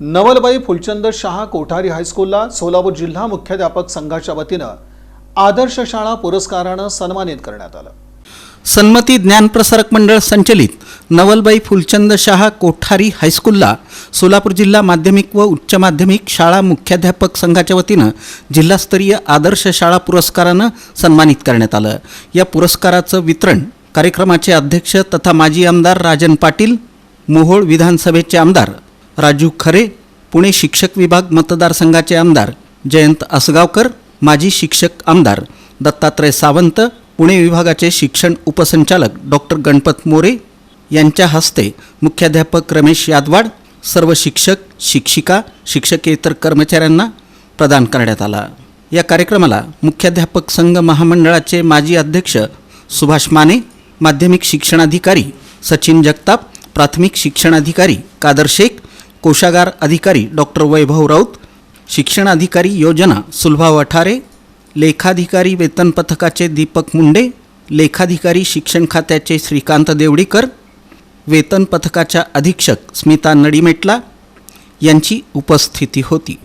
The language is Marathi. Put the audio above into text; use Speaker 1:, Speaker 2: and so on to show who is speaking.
Speaker 1: नवलबाई फुलचंद शहा कोठारी हायस्कूलला सोलापूर जिल्हा मुख्याध्यापक संघाच्या वतीनं आदर्श शाळा पुरस्कारानं सन्मानित करण्यात आलं.
Speaker 2: सन्मती ज्ञानप्रसारक मंडळ संचलित नवलबाई फुलचंद शहा कोठारी हायस्कूलला सोलापूर जिल्हा माध्यमिक व उच्च माध्यमिक शाळा मुख्याध्यापक संघाच्या वतीनं जिल्हास्तरीय आदर्श शाळा पुरस्कारानं सन्मानित करण्यात आलं. या पुरस्काराचं वितरण कार्यक्रमाचे अध्यक्ष तथा माजी आमदार राजन पाटील मोहोळ विधानसभेचे आमदार राजू खरे पुणे शिक्षक विभाग मतदारसंघाचे आमदार. जयंत असगावकर माजी शिक्षक आमदार. दत्तात्रय सावंत पुणे विभागाचे शिक्षण उपसंचालक डॉक्टर गणपत मोरे यांच्या हस्ते मुख्याध्यापक रमेश यादवाड सर्व शिक्षक शिक्षिका शिक्षकेतर कर्मचाऱ्यांना प्रदान करण्यात आला. या कार्यक्रमाला मुख्याध्यापक संघ महामंडळाचे माजी अध्यक्ष सुभाष माने माध्यमिक शिक्षणाधिकारी सचिन जगताप प्राथमिक शिक्षणाधिकारी कादर शेख कोशागार अधिकारी डॉक्टर वैभव राऊत शिक्षणाधिकारी योजना सुलभा वठारे लेखाधिकारी वेतन पथकाचे दीपक मुंडे लेखाधिकारी शिक्षण खात्याचे श्रीकांत देवडीकर वेतन पथकाच्या अधीक्षक स्मिता नडीमेटला यांची उपस्थिती होती.